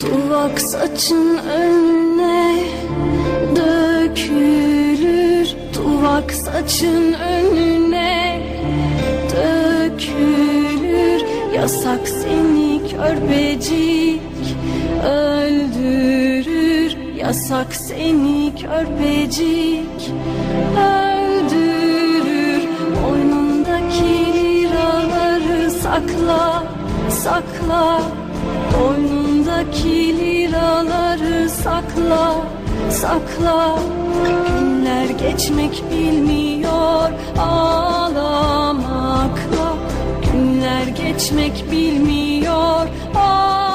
Duvak saçın önüne dökülür. Duvak saçın önüne dökülür. Yasak seni körpecik öldürür. Yasak seni körpecik öldürür. Boynundaki liraları sakla, sakla Liraları sakla, sakla. Günler geçmek bilmiyor ağlamakla. Günler geçmek bilmiyor ağlamakla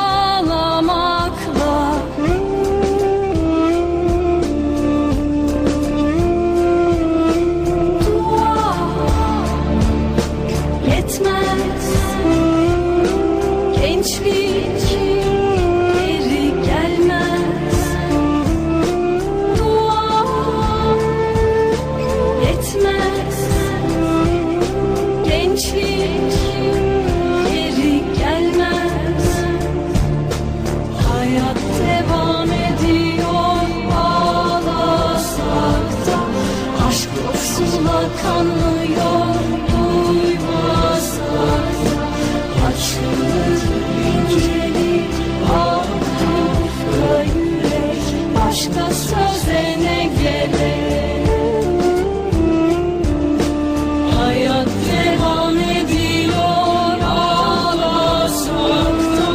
Kulak anlıyor duymasak da Aşkımız inceli Avrupa ah, Başka söze ne gerek Hayat devam ediyor Ağlasak da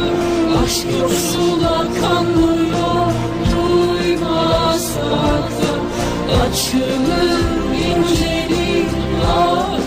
Aşkımız Alnım incelik ah